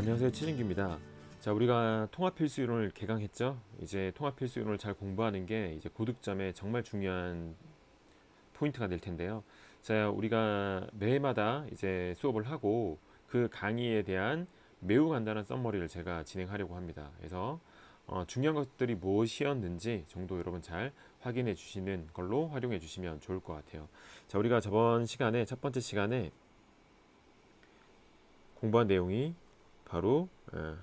안녕하세요 치진규입니다. 자 우리가 통합 필수 이론을 개강했죠. 이제 통합 필수 이론을 잘 공부하는 게 이제 고득점에 정말 중요한 포인트가 될 텐데요. 자 우리가 매마다 이제 수업을 하고 그 강의에 대한 매우 간단한 썸머리를 제가 진행하려고 합니다. 그래서 어, 중요한 것들이 무엇이었는지 정도 여러분 잘 확인해 주시는 걸로 활용해 주시면 좋을 것 같아요. 자 우리가 저번 시간에 첫 번째 시간에 공부한 내용이 바로 예,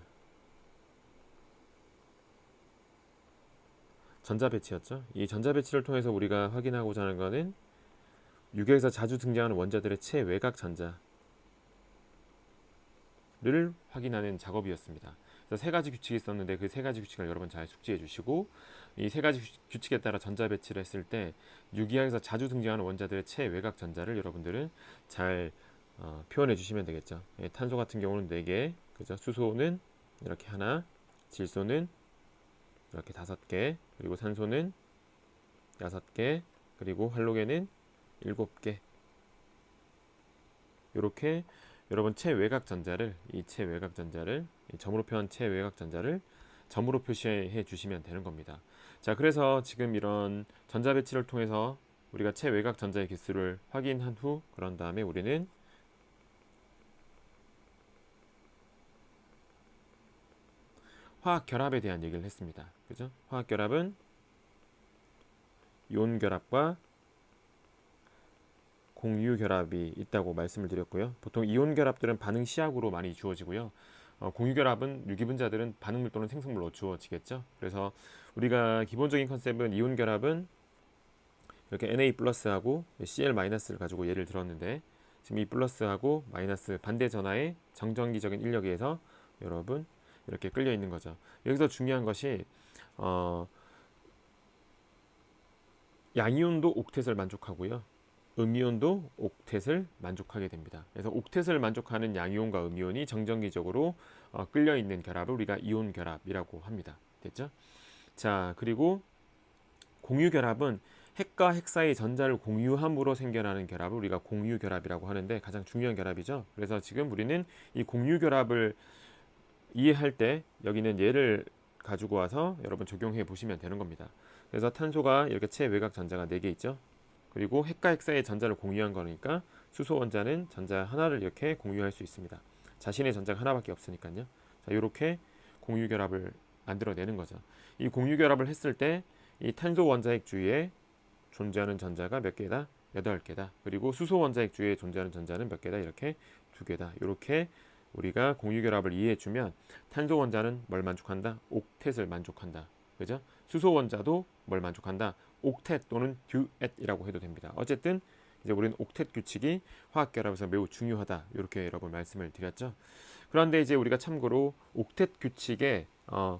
전자 배치였죠. 이 전자 배치를 통해서 우리가 확인하고자 하는 것은 유격에서 자주 등장하는 원자들의 체외곽 전자를 확인하는 작업이었습니다. 그래서 세 가지 규칙이 있었는데 그 세 가지 규칙을 여러분 잘 숙지해 주시고 이 세 가지 규- 규칙에 따라 전자 배치를 했을 때 유기하에서 자주 등장하는 원자들의 체외곽 전자를 여러분들은 잘 어, 표현해 주시면 되겠죠. 예, 탄소 같은 경우는 4개, 그죠? 수소는 이렇게 하나, 질소는 이렇게 다섯 개, 그리고 산소는 여섯 개, 그리고 할로겐은 일곱 개. 이렇게 여러분 체외곽 전자를 이 체외곽 전자를 이 점으로 표한 체외곽 전자를 점으로 표시해 주시면 되는 겁니다. 자, 그래서 지금 이런 전자 배치를 통해서 우리가 체외곽 전자의 개수를 확인한 후 그런 다음에 우리는 화학 결합에 대한 얘기를 했습니다. 그죠? 화학 결합은 이온 결합과 공유 결합이 있다고 말씀을 드렸고요. 보통 이온 결합들은 반응 시약으로 많이 주어지고요. 어, 공유 결합은 유기분자들은 반응물 또는 생성물로 주어지겠죠. 그래서 우리가 기본적인 컨셉은 이온 결합은 이렇게 Na 플러스하고 Cl 마이너스를 가지고 예를 들었는데 지금 이 플러스하고 마이너스 반대 전하의 정전기적인 인력에 의해서 여러분 이렇게 끌려 있는 거죠. 여기서 중요한 것이 어, 양이온도 옥텟을 만족하고요. 음이온도 옥텟을 만족하게 됩니다. 그래서 옥텟을 만족하는 양이온과 음이온이 정전기적으로 어, 끌려 있는 결합을 우리가 이온 결합이라고 합니다. 됐죠? 자, 그리고 공유 결합은 핵과 핵 사이 전자를 공유함으로 생겨나는 결합을 우리가 공유 결합이라고 하는데 가장 중요한 결합이죠. 그래서 지금 우리는 이 공유 결합을 이해할 때 여기는 얘를 가지고 와서 여러분 적용해 보시면 되는 겁니다. 그래서 탄소가 이렇게 체외곽 전자가 4개 있죠. 그리고 핵과 핵 사이의 전자를 공유한 거니까 수소 원자는 전자 하나를 이렇게 공유할 수 있습니다. 자신의 전자가 하나밖에 없으니까요. 자, 이렇게 공유 결합을 만들어내는 거죠. 이 공유 결합을 했을 때 이 탄소 원자핵 주위에 존재하는 전자가 몇 개다? 8개다. 그리고 수소 원자핵 주위에 존재하는 전자는 몇 개다? 이렇게 두 개다. 이렇게 우리가 공유 결합을 이해해 주면 탄소 원자는 뭘 만족한다? 옥텟을 만족한다. 그죠? 수소 원자도 뭘 만족한다? 옥텟 또는 듀엣이라고 해도 됩니다. 어쨌든 이제 우리는 옥텟 규칙이 화학 결합에서 매우 중요하다. 이렇게 여러분 말씀을 드렸죠. 그런데 이제 우리가 참고로 옥텟 규칙에 어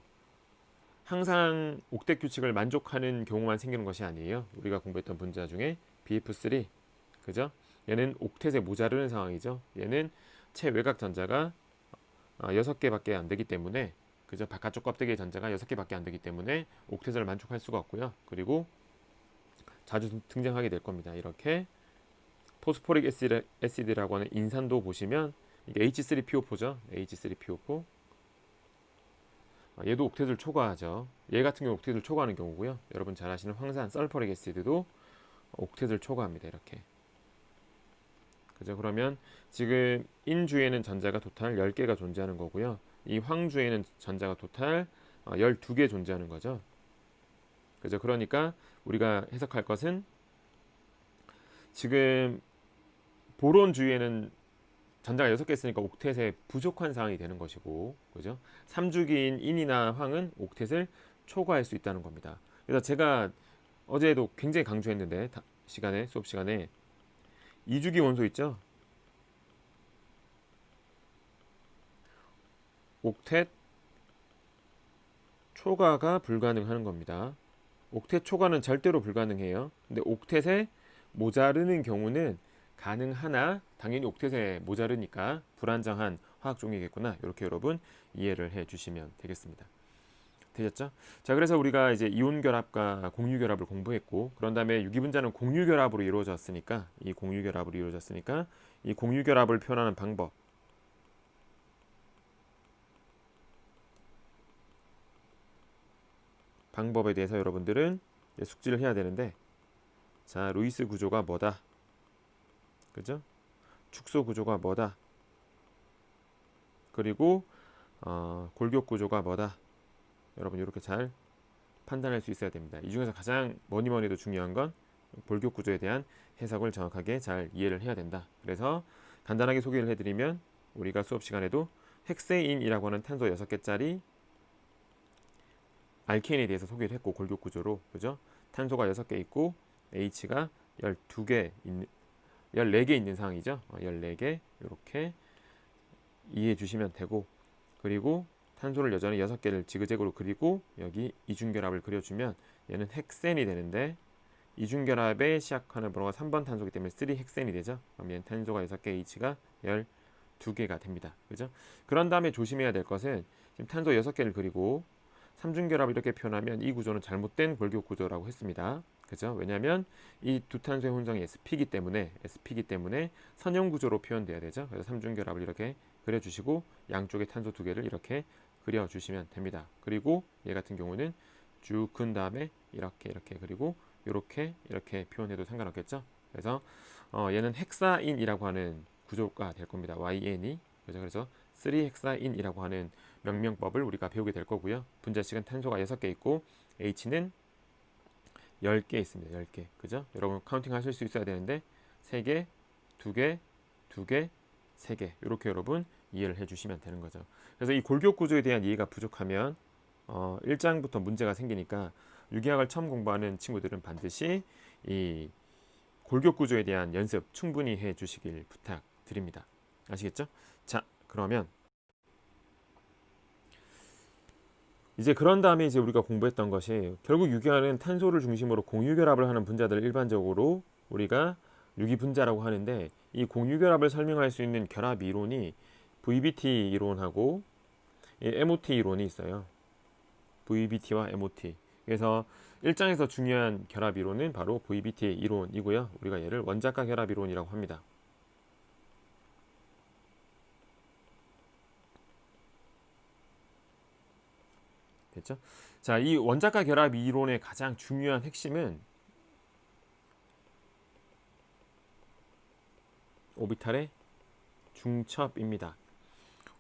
항상 옥텟 규칙을 만족하는 경우만 생기는 것이 아니에요. 우리가 공부했던 분자 중에 BF3 그죠? 얘는 옥텟에 모자르는 상황이죠. 얘는 체 외곽 전자가 어, 여섯 개밖에 안 되기 때문에 그죠? 바깥쪽 껍데기의 전자가 여섯 개밖에 안 되기 때문에 옥텟을 만족할 수가 없고요. 그리고 자주 등장하게 될 겁니다. 이렇게 포스포릭 에시드, 에시드라고 하는 인산도 보시면 이게 H3PO4죠. H3PO4 어, 얘도 옥텟을 초과하죠. 얘 같은 경우 옥텟을 초과하는 경우고요. 여러분 잘 아시는 황산 설퍼릭 에시드도 옥텟을 초과합니다. 이렇게. 그죠? 그러면 지금 인주에는 전자가 토탈 10개가 존재하는 거고요. 이 황주에는 전자가 어, 12개 존재하는 거죠. 그죠? 그러니까 우리가 해석할 것은 지금 보론 주위에는 전자가 6개 있으니까 옥텟에 부족한 상황이 되는 것이고, 그죠? 3주기인 인이나 황은 옥텟을 초과할 수 있다는 겁니다. 그래서 제가 어제도 굉장히 강조했는데, 다- 시간에, 수업 시간에, 2주기 원소 있죠? 옥텟 초과가 불가능하는 겁니다. 옥텟 초과는 절대로 불가능해요. 근데 옥텟에 모자르는 경우는 가능하나 당연히 옥텟에 모자르니까 불안정한 화학 종이겠구나. 이렇게 여러분 이해를 해 주시면 되겠습니다. 되셨죠? 자, 그래서 우리가 이제 이온 결합과 공유 결합을 공부했고 그런 다음에 유기분자는 공유 결합으로 이루어졌으니까 이 공유 결합으로 이루어졌으니까 이 공유 결합을 표현하는 방법 방법에 대해서 여러분들은 숙지를 해야 되는데 자, 루이스 구조가 뭐다? 그죠? 축소 구조가 뭐다? 그리고 어, 골격 구조가 뭐다? 여러분 이렇게 잘 판단할 수 있어야 됩니다 이 중에서 가장 뭐니 뭐니 해도 중요한 건 골격 구조에 대한 해석을 정확하게 잘 이해를 해야 된다 그래서 간단하게 소개를 해드리면 우리가 수업 시간에도 헥세인이라고 하는 탄소 6개짜리 알케인에 대해서 소개를 했고 골격 구조로 그죠? 탄소가 6개 있고 H가 12개 있는 14개 있는 상황이죠. 어, 14개 이렇게 이해해 주시면 되고 그리고 탄소를 여전히 6개를 지그재그로 그리고 여기 이중결합을 그려주면 얘는 헥센이 되는데 이중결합의 시작하는 번호가 3번 탄소기 때문에 3헥센이 되죠. 그럼 얘는 탄소가 6개, H가 12개가 됩니다. 그죠? 그런 다음에 조심해야 될 것은 지금 탄소 6개를 그리고 삼중결합 이렇게 표현하면 이 구조는 잘못된 골격 구조라고 했습니다. 그죠? 왜냐하면 이 두 탄소의 혼성이 sp이기 때문에 sp이기 때문에 선형 구조로 표현돼야 되죠. 그래서 삼중결합을 이렇게 그려주시고 양쪽에 탄소 두 개를 이렇게 그려주시면 됩니다. 그리고 얘 같은 경우는 쭉 근 다음에 이렇게 이렇게 그리고 이렇게 이렇게 표현해도 상관없겠죠. 그래서 어, 얘는 헥사인이라고 하는 구조가 될 겁니다. YN이 그죠? 그래서 3헥사인이라고 하는 명명법을 우리가 배우게 될 거고요. 분자식은 탄소가 6개 있고 H는 10개 있습니다. 10개. 그죠? 여러분 카운팅 하실 수 있어야 되는데 3개, 2개, 2개, 3개. 이렇게 여러분 이해를 해 주시면 되는 거죠. 그래서 이 골격 구조에 대한 이해가 부족하면 어, 1장부터 문제가 생기니까 유기학을 처음 공부하는 친구들은 반드시 이 골격 구조에 대한 연습 충분히 해 주시길 부탁드립니다. 아시겠죠? 자, 그러면 이제 그런 다음에 이제 우리가 공부했던 것이 결국 유기화는 탄소를 중심으로 공유결합을 하는 분자들을 일반적으로 우리가 유기분자라고 하는데 이 공유결합을 설명할 수 있는 결합 이론이 VBT 이론하고 이 MOT 이론이 있어요. VBT와 MOT. 그래서 1장에서 중요한 결합 이론은 바로 VBT 이론이고요. 우리가 얘를 원자가 결합 이론이라고 합니다. 됐죠? 자, 이 원자가 결합 이론의 가장 중요한 핵심은 오비탈의 중첩입니다.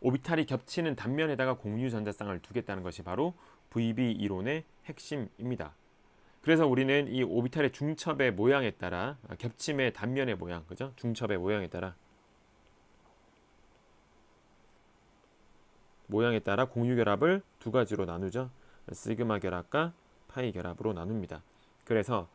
오비탈이 겹치는 단면에다가 공유 전자쌍을 두겠다는 것이 바로 VB 이론의 핵심입니다. 그래서 우리는 이 오비탈의 중첩의 모양에 따라 아, 겹침의 단면의 모양, 그죠? 중첩의 모양에 따라 모양에 따라 공유 결합을 두 가지로 나누죠. 시그마 결합과 파이 결합으로 나눕니다. 그래서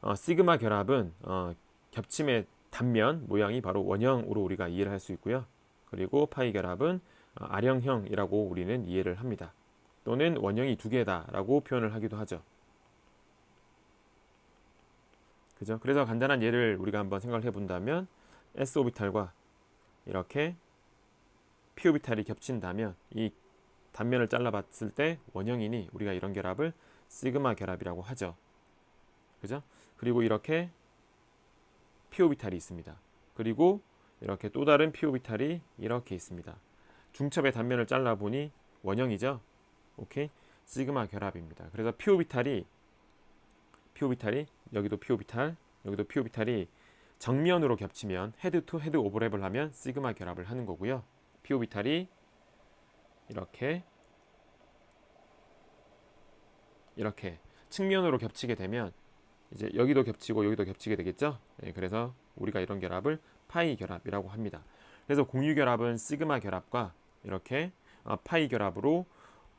어, 시그마 결합은 어, 겹침의 단면 모양이 바로 원형으로 우리가 이해를 할 수 있고요. 그리고 파이 결합은 어, 아령형이라고 우리는 이해를 합니다. 또는 원형이 두 개다라고 표현을 하기도 하죠. 그죠? 그래서 간단한 예를 우리가 한번 생각을 해본다면 s 오비탈과 이렇게 p 오비탈이 겹친다면 이 단면을 잘라봤을 때 원형이니 우리가 이런 결합을 시그마 결합이라고 하죠. 그죠? 그리고 이렇게 p 오비탈이 있습니다. 그리고 이렇게 또 다른 p 오비탈이 이렇게 있습니다. 중첩의 단면을 잘라보니 원형이죠. 오케이? 시그마 결합입니다. 그래서 p 오비탈이 p 오비탈이 여기도 p 오비탈, 여기도 p 오비탈이 정면으로 겹치면 헤드 투 헤드 오버랩을 하면 시그마 결합을 하는 거고요. p 오비탈이 이렇게 이렇게 측면으로 겹치게 되면 이제 여기도 겹치고 여기도 겹치게 되겠죠. 네, 그래서 우리가 이런 결합을 파이 결합이라고 합니다. 그래서 공유 결합은 시그마 결합과 이렇게 어, 파이 결합으로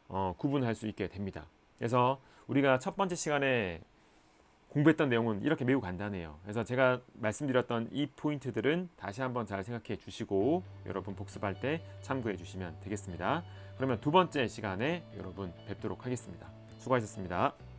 어, 구분할 수 있게 됩니다. 그래서 우리가 첫 번째 시간에 공부했던 내용은 이렇게 매우 간단해요. 그래서 제가 말씀드렸던 이 포인트들은 다시 한번 잘 생각해 주시고 여러분 복습할 때 참고해 주시면 되겠습니다. 그러면 두 번째 시간에 여러분 뵙도록 하겠습니다. 수고하셨습니다.